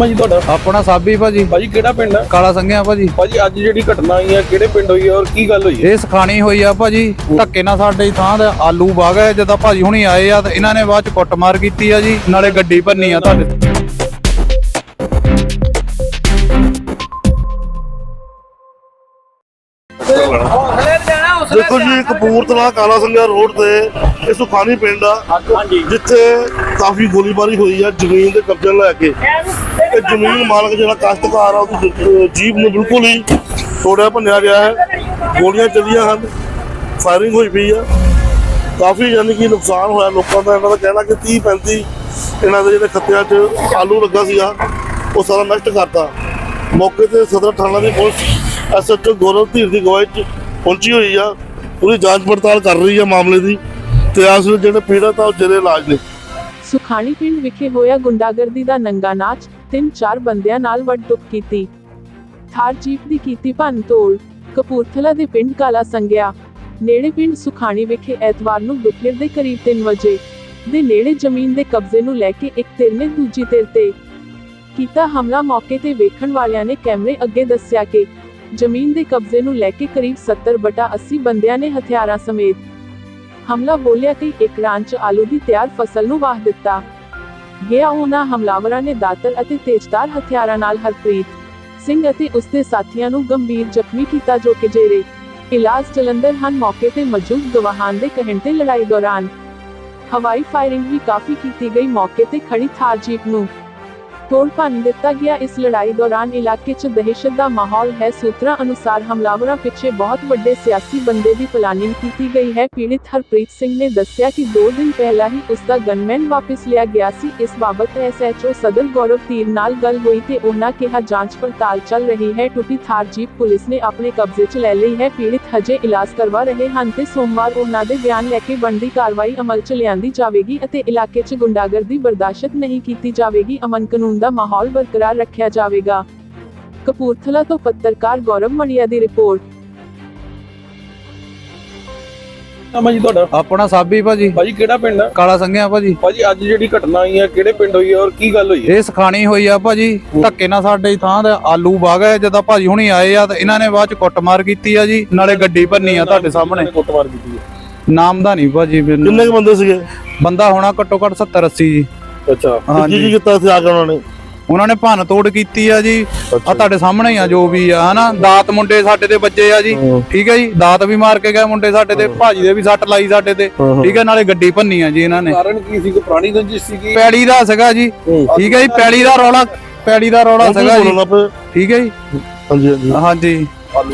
ਨਾਮ ਹੈ ਜੀ ਤੁਹਾਡਾ? ਆਪਣਾ ਸਾਬੀ ਭਾਜੀ। ਭਾਜੀ ਕਿਹੜਾ ਪਿੰਡ ਹੈ ਕਾਲਾ ਸੰਘਿਆ ਭਾਜੀ। ਭਾਜੀ ਅੱਜ ਜਿਹੜੀ ਘਟਨਾ ਹੋਈ ਹੈ ਕਿਹੜੇ ਪਿੰਡ ਹੋਈ ਹੈ ਔਰ ਕੀ ਗੱਲ ਹੋਈ ਹੈ ਇਹ ਸਖਾਣੀ ਹੋਈ ਆ ਭਾਜੀ ਧੱਕੇ ਨਾਲ ਸਾਡੇ ਥਾਂ ਦੇ ਆਲੂ ਵਗ ਜਦੋਂ ਭਾਜੀ ਹੁਣੀ ਆਏ ਆ ਤੇ ਇਹਨਾਂ ਨੇ ਬਾਅਦ ਚ ਕੁੱਟਮਾਰ ਕੀਤੀ ਆ ਜੀ ਨਾਲੇ ਗੱਡੀ ਭੰਨੀ ਆ ਤੁਹਾਡੇ ਦੇਖੋ ਜੀ ਕਪੂਰਥਲਾ ਕਾਲਾ ਸੰਘਿਆ ਰੋਡ ਤੇ ਇਹ ਸੁਖਾਨੀ ਪਿੰਡ ਆ ਜਿੱਥੇ ਕਾਫੀ ਗੋਲੀਬਾਰੀ ਹੋਈ ਆ ਜ਼ਮੀਨ ਦੇ ਕਬਜ਼ੇ ਲੈ ਕੇ। ਇਹ ਜ਼ਮੀਨ ਮਾਲਕ ਜਿਹੜਾ ਕਾਸ਼ਤਕਾਰ ਆ ਉਹਦੀ ਜ- ਜੀਪ ਨੂੰ ਬਿਲਕੁਲ ਹੀ ਤੋੜਿਆ ਭੰਨਿਆ ਗਿਆ ਹੈ। ਗੋਲੀਆਂ ਚੱਲੀਆਂ ਹਨ ਫਾਇਰਿੰਗ ਹੋਈ ਪਈ ਆ। ਕਾਫੀ ਯਾਨੀ ਕਿ ਨੁਕਸਾਨ ਹੋਇਆ ਲੋਕਾਂ ਦਾ ਇਹਨਾਂ ਦਾ ਕਹਿਣਾ ਕਿ 30 35 ਇਹਨਾਂ ਦੇ ਜਿਹੜੇ ਖੱਤਿਆਂ 'ਚ ਆਲੂ ਲੱਗਾ ਸੀਗਾ ਉਹ ਸਾਰਾ ਨਸ਼ਟ ਕਰਤਾ। ਮੌਕੇ ਤੇ ਸਦਰ ਥਾਣਾ ਦੀ ਪੁਲਿਸ ਐਸਐਚਓ ਗੌਰਵ ਧੀਰ ਦੀ ਗਵਾਹੀ 'ਚ ਪਹੁੰਚੀ ਹੋਈ ਆ। ਪੂਰੀ ਜਾਂਚ ਪੜਤਾਲ ਕਰ ਰਹੀ ਆ ਮਾਮਲੇ ਦੀ ਤੇ ਇਸ ਵੇਲੇ ਜਿਹੜੇ ਪੀੜਤ ਆ ਉਹ ਜਿਹੜੇ ਇਲਾਜ ਨੇ ਸੁਖਾਣੀ ਪਿੰਡ ਵਿਖੇ ਹੋਇਆ ਗੁੰਡਾਗਰਦੀ ਦਾ ਨੰਗਾ ਨਾਚ, ਤਿੰਨ ਚਾਰ ਬੰਦਿਆਂ ਨਾਲ ਵੱਟ-ਟੁੱਕ ਕੀਤੀ। ਥਾਰ ਜੀਪ ਦੀ ਕੀਤੀ ਭੰਨ ਤੋੜ, ਕਪੂਰਥਲਾ ਦੇ ਪਿੰਡ ਕਾਲਾ ਸੰਗਿਆ। ਨੇੜੇ ਪਿੰਡ ਸੁਖਾਣੀ ਵਿਖੇ ਐਤਵਾਰ ਨੂੰ ਦੁਪਹਿਰ ਦੇ ਕਰੀਬ 3 ਵਜੇ ਦੇ ਨੇੜੇ ਜ਼ਮੀਨ ਦੇ ਕਬਜ਼ੇ ਨੂੰ ਲੈ ਕੇ ਇੱਕ ਧਿਰ ਨੇ ਦੂਜੀ ਧਿਰ ਤੇ ਕੀਤਾ ਹਮਲਾ। ਮੌਕੇ ਤੇ ਵੇਖਣ ਵਾਲਿਆਂ ਨੇ ਕੈਮਰੇ ਅੱਗੇ ਦੱਸਿਆ ਕਿ ਜ਼ਮੀਨ ਦੇ ਕਬਜ਼ੇ ਨੂੰ ਲੈ ਕੇ ਕਰੀਬ 70/80 ਬੰਦਿਆਂ ਨੇ ਹਥਿਆਰਾਂ ਸਮੇਤ ਹਮਲਾ ਬੋਲਿਆ ਕਿ ਏਕੜਾਂ 'ਚ ਆਲੂ ਦੀ ਤਿਆਰ ਫਸਲ ਨੂੰ ਵਾਹ ਦਿੱਤਾ। ਗਿਆ ਉਹਨਾਂ ਹਮਲਾਵਰਾਂ ਨੇ ਦਾਤਰ ਅਤੇ ਤੇਜ਼ਧਾਰ ਹਥਿਆਰਾਂ ਨਾਲ ਹਰਪ੍ਰੀਤ ਸਿੰਘ ਅਤੇ ਉਸਦੇ ਸਾਥੀਆਂ ਨੂੰ ਗੰਭੀਰ ਜ਼ਖਮੀ ਕੀਤਾ ਜੋ ਕਿ ਜੇਰੇ ਇਲਾਜ ਜਲੰਧਰ ਹਨ ਮੌਕੇ ਤੇ ਮੌਜੂਦ ਗਵਾਹਾਂ ਦੇ ਕਹਿਣ ਤੇ ਲੜਾਈ ਦੌਰਾਨ ਹਵਾਈ ਫਾਇਰਿੰਗ ਵੀ ਕਾਫੀ ਕੀਤੀ ਗਈ ਮੌਕੇ ਤੇ ਖੜੀ ਥਾਰ ਜੀਪ ਨੂੰ ਤੋੜ ਭੰਨ ਦਿੱਤਾ ਗਿਆ। ਇਸ ਲੜਾਈ ਦੌਰਾਨ ਇਲਾਕੇ 'ਚ ਦਹਿਸ਼ਤ ਦਾ ਮਾਹੌਲ ਹੈ। ਸੂਤਰਾਂ ਅਨੁਸਾਰ ਹਮਲਾਵਰਾਂ ਪਿੱਛੇ ਬਹੁਤ ਵੱਡੇ ਸਿਆਸੀ ਬੰਦੇ ਦੀ ਪਲਾਨਿੰਗ ਕੀਤੀ ਗਈ ਹੈ। ਪੀੜਿਤ ਹਰਪ੍ਰੀਤ ਸਿੰਘ ਨੇ ਦੱਸਿਆ ਕਿ 2 ਦਿਨ ਪਹਿਲਾਂ ਹੀ ਉਸ ਦਾ ਗਨਮੈਨ ਵਾਪਸ ਲਿਆ ਗਿਆ ਸੀ। ਇਸ ਬਾਬਤ ਐਸਐਚਓ ਸਦਰ ਗੌਰਵ ਤੀਰ ਨਾਲ ਗੱਲ ਹੋਈ ਤੇ ਉਹਨਾਂ ਕਿਹਾ, ਜਾਂਚ ਪੜਤਾਲ ਚੱਲ ਰਹੀ ਹੈ। ਟੁੱਟੀ ਥਾਰ ਜੀਪ ਪੁਲਿਸ ਨੇ ਆਪਣੇ ਕਬਜ਼ੇ 'ਚ ਲੈ ਲਈ ਹੈ। ਪੀੜਿਤ ਹਜੇ ਇਲਾਜ ਕਰਵਾ ਰਹੇ ਹਨ ਤੇ ਸੋਮਵਾਰ ਉਹਨਾਂ ਦੇ ਬਿਆਨ ਲੈ ਕੇ ਬਣਦੀ ਕਾਰਵਾਈ ਅਮਲ 'ਚ ਲਿਆਂਦੀ ਜਾਵੇਗੀ ਅਤੇ ਇਲਾਕੇ 'ਚ ਗੁੰਡਾਗਰਦੀ ਬਰਦਾਸ਼ਤ ਨਹੀਂ ਕੀਤੀ ਜਾਵੇਗੀ। ਅਮਨ ਕਾਨੂੰਨ ਦਾ ਮਾਹੌਲ ਬਰਕਰਾਰ ਰੱਖਿਆ ਜਾਵੇਗਾ। ਕਪੂਰਥਲਾ ਤੋਂ ਪੱਤਰਕਾਰ ਗੌਰਵ ਮਣੀਆ ਦੀ ਰਿਪੋਰਟ। ਨਾਮ ਹੈ ਜੀ ਤੁਹਾਡਾ? ਆਪਣਾ ਸਾਬੀ ਭਾਜੀ। ਭਾਜੀ ਕਿਹੜਾ ਪਿੰਡ ਹੈ ਕਾਲਾ ਸੰਘਿਆ ਭਾਜੀ। ਭਾਜੀ ਅੱਜ ਜਿਹੜੀ ਘਟਨਾ ਹੋਈ ਹੈ ਕਿਹੜੇ ਪਿੰਡ ਹੋਈ ਹੈ ਔਰ ਕੀ ਗੱਲ ਹੋਈ ਹੈ ਇਹ ਸਖਾਣੀ ਹੋਈ ਆ ਭਾਜੀ। ਧੱਕੇ ਨਾਲ ਸਾਡੇ ਹੀ ਥਾਂ ਦੇ ਆਲੂ ਵਗ ਗਏ ਜਦੋਂ ਭਾਜੀ ਹੁਣੀ ਆਏ ਆ ਤੇ ਇਹਨਾਂ ਨੇ ਬਾਅਦ ਚ ਕੁੱਟਮਾਰ ਕੀਤੀ ਆ ਜੀ। ਨਾਲੇ ਗੱਡੀ ਭੰਨੀ ਆ ਤੁਹਾਡੇ ਸਾਹਮਣੇ। ਕੁੱਟਮਾਰ ਕੀਤੀ ਹੈ ਨਾਮ ਦਾ ਨਹੀਂ ਭਾਜੀ ਮੈਨੂੰ। ਕਿੰਨੇ ਕੁ ਬੰਦੇ ਸੀਗੇ? ਬੰਦਾ ਹੋਣਾ ਘੱਟੋ ਘੱਟ 70 80 ਜੀ। ਅੱਛਾ। ਤੇ ਕੀ ਕੀਤਾ ਇੱਥੇ ਆ ਕੇ ਉਹਨਾਂ ਨੇ? ਉਹਨਾਂ ਨੇ ਭੰਨ ਤੋੜ ਕੀਤੀ ਆ ਜੀ। ਆ ਤੁਹਾਡੇ ਸਾਹਮਣੇ ਹੀ ਆ ਜੋ ਵੀ ਆ ਹਨਾ? ਦਾਤ ਮੁੰਡੇ ਸਾਡੇ ਤੇ ਵੱਜੇ ਆ ਜੀ। ਠੀਕ ਹੈ ਜੀ? ਦਾਤ ਵੀ ਮਾਰ ਕੇ ਗਏ ਮੁੰਡੇ ਸਾਡੇ ਤੇ ਭਾਜੀ ਦੇ ਵੀ ਸੱਟ ਲਾਈ ਸਾਡੇ ਤੇ। ਠੀਕ ਹੈ ਨਾਲੇ ਗੱਡੀ ਭੰਨੀ ਆ ਜੀ ਇਹਨਾਂ ਨੇ। ਕਾਰਨ ਕੀ ਸੀ? ਕੋਈ ਪੁਰਾਣੀ ਰੰਜਿਸ਼ ਸੀਗੀ? ਪੈੜੀ ਦਾ ਸੀਗਾ ਜੀ। ਠੀਕ ਹੈ ਜੀ? ਪੈੜੀ ਦਾ ਰੌਲਾ ਪੈੜੀ ਦਾ ਰੌਲਾ ਸੀਗਾ ਜੀ। ਠੀਕ ਹੈ ਜੀ? ਹਾਂਜੀ ਹਾਂਜੀ। ਹਾਂਜੀ।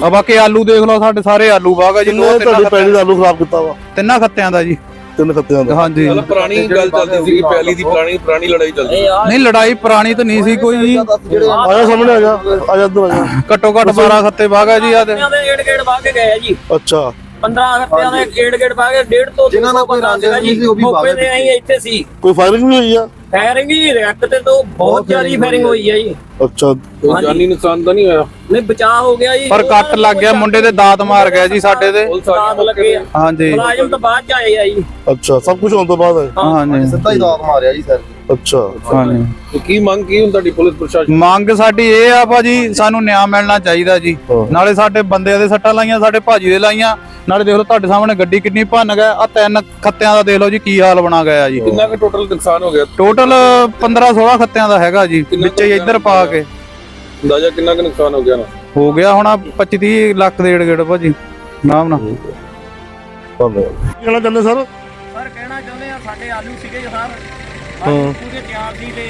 ਆ ਬਾਕੀ ਆਲੂ ਦੇਖ ਲਓ ਸਾਡੇ ਸਾਰੇ ਆਲੂ ਬਾਗਾ ਜੀ। ਦੋ ਤਿੰਨਾਂ ਪਹਿਲੀ ਦਾ। ਆਲੂ ਖਰਾਬ ਕੀਤਾ ਵਾ? ਤਿੰਨਾਂ ਖੱਤਿਆਂ ਦਾ ਜੀ। ਤਿੰਨ ਖੱਤਿਆਂ ਦਾ। ਹਾਂਜੀ। ਮਤਲਬ ਪੁਰਾਣੀ ਗੱਲ ਚੱਲਦੀ ਸੀਗੀ ਪਹਿਲੀ ਦੀ ਪੁਰਾਣੀ ਪੁਰਾਣੀ ਲੜਾਈ ਚੱਲਦੀ ਸੀ। ਨਹੀਂ ਲੜਾਈ ਪੁਰਾਣੀ ਤਾਂ ਨਹੀਂ ਸੀ ਕੋਈ ਜੀ। ਆਇਆ ਸਾਹਮਣੇ ਆ ਜਾ ਆ ਜਾ। ਇੱਧਰ ਆ ਜਾ। ਘੱਟੋ ਘੱਟ 12 ਖੱਤੇ ਬਾਗਾ ਜੀ ਆ ਤੇ। ਦੇ ਏੜ ਗੇੜ ਪਾ ਕੇ ਗਏ ਆ ਜੀ। ਅੱਛਾ। 15 ਹਫ਼ਤਿਆਂ ਦੇ ਏੜ ਗੇੜ ਪਾ ਕੇ ਡੇਢ ਤੋਂ ਜਿਨ੍ਹਾਂ ਨਾਲ ਕੋਈ ਰਾਂਝਾ ਨਹੀਂ ਸੀ ਉਹ ਵੀ ਬਾਗੇ ਤੇ ਆਈ ਇੱਥੇ ਸੀ। ਕੋਈ ਫਾਇਰਿੰਗ ਵੀ ਹੋਈ ਆ? ਫਾਇਰਿੰਗ ਹੀ ਰੈਕ ਤੇ ਤੋਂ ਬਹੁਤ ਜ਼ਿਆਦਾ ਫਾਇਰਿੰਗ ਹੋਈ ਹੈ ਜੀ। ਅੱਛਾ। ਕੋਈ ਜਾਨੀ ਨੁਕਸਾਨ ਤਾਂ ਨਹੀਂ ਹੋਇਆ? ਨਹੀਂ ਬਚਾਅ ਹੋ ਗਿਆ ਜੀ। ਪਰ ਕੱਟ ਲੱਗ ਗਿਆ ਮੁੰਡੇ ਦੇ ਦਾਤ ਮਾਰ ਗਿਆ ਜੀ ਸਾਡੇ ਤੇ ਲੱਗੇ ਆ। ਹਾਂਜੀ। ਮੁਲਾਜ਼ਮ ਤਾਂ ਬਾਅਦ ਚ ਆਏ ਆ ਜੀ। ਅੱਛਾ ਸਭ ਕੁਝ ਹੋਣ ਤੋਂ ਬਾਅਦ ਹੈ। ਹਾਂਜੀ। ਸਿੱਧਾ ਹੀ ਦਾਤ ਮਾਰਿਆ ਜੀ ਸਰ। ਅੱਛਾ। ਹਾਂਜੀ। ਤੇ ਕੀ ਮੰਗ ਕੀ ਹੁਣ ਤੁਹਾਡੀ ਪੁਲਿਸ ਪ੍ਰਸ਼ਾਸਨ? ਮੰਗ ਸਾਡੀ ਇਹ ਆ ਭਾਜੀ ਸਾਨੂੰ ਨਿਆਂ ਮਿਲਣਾ ਚਾਹੀਦਾ ਜੀ। ਨਾਲੇ ਸਾਡੇ ਬੰਦਿਆਂ ਦੇ ਸੱਟਾਂ ਲਾਈਆਂ ਸਾਡੇ ਭਾਜੀ ਦੇ ਲਾਈਆਂ। ਨਾਲੇ ਦੇਖ ਲਓ ਤੁਹਾਡੇ ਸਾਹਮਣੇ ਗੱਡੀ ਕਿੰਨੀ ਭੰਨ ਗਿਆ ਆ ਤਿੰਨ ਖੱਤਿਆਂ ਦਾ ਦੇਖ ਲਓ ਜੀ ਕੀ ਹਾਲ ਬਣਾ ਗਿਆ ਜੀ। ਕਿੰਨਾ ਕੁ ਟੋਟਲ ਨੁਕਸਾਨ ਹੋ ਗਿਆ? ਟੋਟਲ 15 16 ਖੱਤਿਆਂ ਦਾ ਹੈਗਾ ਜੀ ਵਿੱਚ ਇੱਧਰ ਪਾ ਕੇ। ਅੰਦਾਜ਼ਾ ਕਿੰਨਾ ਕੁ ਨੁਕਸਾਨ ਹੋ ਗਿਆ ਨਾ? ਹੋ ਗਿਆ ਹੁਣ 25 30 ਲੱਖ ਦੇ ਏੜ ਭਾਜੀ ਨਾਮ ਨਾ। ਧੰਨਵਾਦ ਕੀ ਕਹਿਣਾ ਚਾਹੁੰਦੇ ਸਰ? ਸਰ ਕਹਿਣਾ ਚਾਹੁੰਦੇ ਆ ਸਾਡੇ ਆਲੂ ਸੀਗੇ ਜੀ ਸਰ ਹਾਂ। ਪੂਰੇ ਤਿਆਰ ਸੀ ਤੇ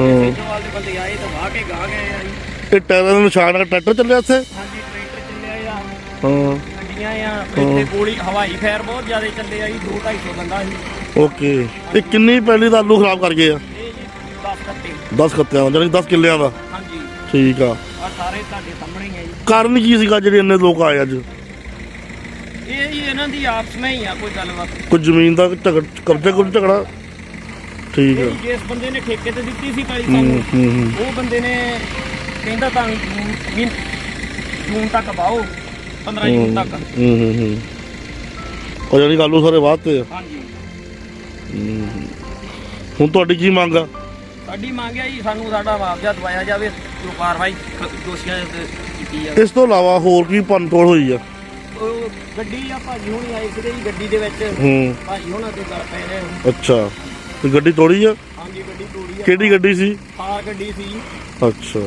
ਹਾਂ। ਜੋਵਾਲ ਦੇ ਬੰਦੇ ਆਏ ਤਾਂ ਵਾਹ ਕੇ ਗਾ ਗਏ ਆ ਜੀ। ਇਹ ਟਾਇਰਾਂ ਦੇ ਨਿਸ਼ਾਨ ਟਰੈਕਟਰ ਚੱਲਿਆ ਇੱਥੇ? ਹਾਂਜੀ ਟਰੈਕਟਰ ਚੱਲਿਆ ਆ। ਹਾਂ। ਗੱਡੀਆਂ ਆ। ਇੱਥੇ ਗੋਲੀ ਹਵਾਈ ਫਾਇਰ ਬਹੁਤ ਜ਼ਿਆਦਾ ਚੱਲੇ ਆ ਜੀ 2 250 ਬੰਦਾ ਸੀ। ਓਕੇ। ਇਹ ਕਿੰਨੀ ਪਹਿਲੀ ਦਾ ਆਲੂ ਖਰਾਬ ਕਰ ਗਏ ਆ? ਇਹ ਜੀ 10 ਕੱਟੇ 10 ਖੱਤਿਆਂ ਦਾ ਜਾਨੀ 10 ਕਿੱਲਿਆਂ ਦਾ। ਹਾਂਜੀ ਠੀਕ ਆ। ਆ ਸਾਰੇ ਤੁਹਾਡੇ ਸਾਹਮਣੇ ਹੀ ਆ ਜੀ। ਕਾਰਨ ਕੀ ਸੀਗਾ ਜਿਹੜੇ ਇੰਨੇ ਲੋਕ ਆਏ ਅੱਜ? ਇਹ ਜੀ ਇਹਨਾਂ ਦੀ ਆਪਸ ਵਿੱਚ ਹੀ ਆ ਕੋਈ ਗੱਲਬਾਤ। ਕੋਈ ਜ਼ਮੀਨ ਦਾ ਝਗੜ ਕਬਜ਼ੇ ਕੋਲ ਝਗੜਾ? ਠੀਕ ਆ। ਇਹ ਜਿਸ ਬੰਦੇ ਨੇ ਠੇਕੇ ਤੇ ਦਿੱਤੀ ਸੀ ਕਾਲੀ ਹੂੰ ਸਾਨੂੰ ਹੂੰ ਹੂੰ। ਉਹ ਬੰਦੇ ਨੇ ਕਹਿੰਦਾ ਤਾਂ ਜੂਨ ਜੂਨ ਤੱਕ ਬਾਓ 15 ਜੂਨ ਤੱਕ। ਹੂੰ ਹੂੰ ਹੂੰ। ਉਹ ਜਾਨੀ ਸਾਰੇ ਆ। ਹਾਂਜੀ। ਹੁਣ ਤੁਹਾਡੀ ਕੀ ਮੰਗ ਆ? ਸਾਡੀ ਮੰਗ ਹੈ ਜੀ ਸਾਨੂੰ ਸਾਡਾ ਮੁਆਵਜ਼ਾ ਦਵਾਇਆ ਜਾਵੇ ਜੋ ਕਾਰਵਾਈ ਦੋਸ਼ੀਆਂ ਦੇ ਕੀਤੀ ਜਾਵੇ। ਇਸ ਤੋਂ ਇਲਾਵਾ ਹੋਰ ਕੀ ਤੋੜ ਹੋਈ ਆ? ਉਹ ਗੱਡੀ ਆ ਭਾਜੀ ਹੁਣੀ ਆਏ ਸੀਗੇ ਜੀ ਗੱਡੀ ਦੇ ਵਿੱਚ ਹੂੰ। ਭਾਜੀ ਹੁਣਾਂ ਦੇ ਗੱਲ ਪਏ ਨੇ। ਅੱਛਾ। ਤੇ ਗੱਡੀ ਤੋੜੀ ਆ? ਹਾਂਜੀ ਗੱਡੀ ਤੋੜੀ ਆ। ਕਿਹੜੀ ਗੱਡੀ ਸੀ? ਥਾਰ ਗੱਡੀ ਸੀ। ਅੱਛਾ।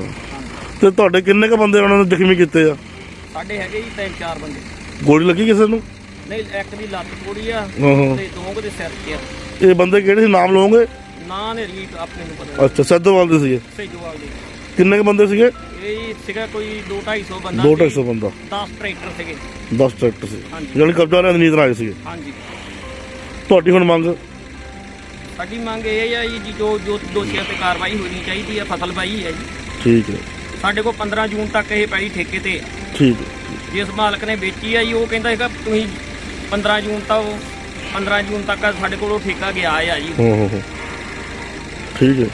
ਤੇ ਤੁਹਾਡੇ ਕਿੰਨੇ ਕ ਬੰਦੇ ਉਹਨਾਂ ਨੇ ਜ਼ਖਮੀ ਕੀਤੇ ਆ? ਸਾਡੇ ਹੈਗੇ ਜੀ ਤਿੰਨ ਚਾਰ ਬੰਦੇ। ਗੋਲੀ ਲੱਗੀ ਕਿਸੇ ਨੂੰ? ਨਹੀਂ ਇੱਕ ਦੀ ਲੱਤ ਤੋੜੀ ਆ ਹਾਂ ਹਾਂ। ਤੇ ਦੋ ਕੁ ਦੇ ਸਿਰ ਤੇ ਆ। ਇਹ ਬੰਦੇ ਕਿਹੜੇ ਸੀ? ਨਾਮ ਲਓਗੇ ਨਾਂ ਨੇ ਰੀਤ ਆਪਣੇ ਨੂੰ ਪਤਾ ਅੱਛਾ ਸੈਦੋਵਾਲ ਦੇ ਸੀਗੇ। ਸੇਜੋਵਾਲ ਦੇ ਕਿੰਨੇ ਕ ਬੰਦੇ ਸੀਗੇ? ਇਹ ਸੀਗਾ ਕੋਈ 2 250 ਬੰਦਾ 250 ਬੰਦਾ। 10 ਟਰੈਕਟਰ ਸੀਗੇ। 10 ਟਰੈਕਟਰ ਸੀ। ਹਾਂਜੀ। ਜਾਨੀ ਕਬਜ਼ਾ ਲੈਣ ਨੀਤ ਨਾਲ ਆਏ ਸੀਗੇ। ਹਾਂਜੀ। ਤੁਹਾਡੀ ਹੁਣ ਮੰਗ? ਸਾਡੀ ਮੰਗ ਇਹ ਹੈ ਜੀ ਜੋ ਜੋ ਦੋਸ਼ੀਆਂ ਤੇ ਕਾਰਵਾਈ ਹੋਣੀ ਚਾਹੀਦੀ ਹੈ ਫਸਲ ਬਾਈ ਹੈ ਜੀ। ਠੀਕ ਹੈ। ਸਾਡੇ ਕੋਲ 15 ਜੂਨ ਤੱਕ ਇਹ ਪੈਲੀ ਠੇਕੇ ਤੇ ਆ। ਠੀਕ ਹੈ। ਜਿਸ ਮਾਲਕ ਨੇ ਵੇਚੀ ਆ ਜੀ ਉਹ ਕਹਿੰਦਾ ਹੈਗਾ ਤੁਸੀਂ 15 ਜੂਨ ਤੱਕ 15 ਜੂਨ ਤੱਕ ਸਾਡੇ ਕੋਲ ਉਹ ਠੇਕਾ ਗਿਆ ਆ ਜੀ। ਹਾਂ ਹਾਂ ਹਾਂ। ਠੀਕ ਹੈ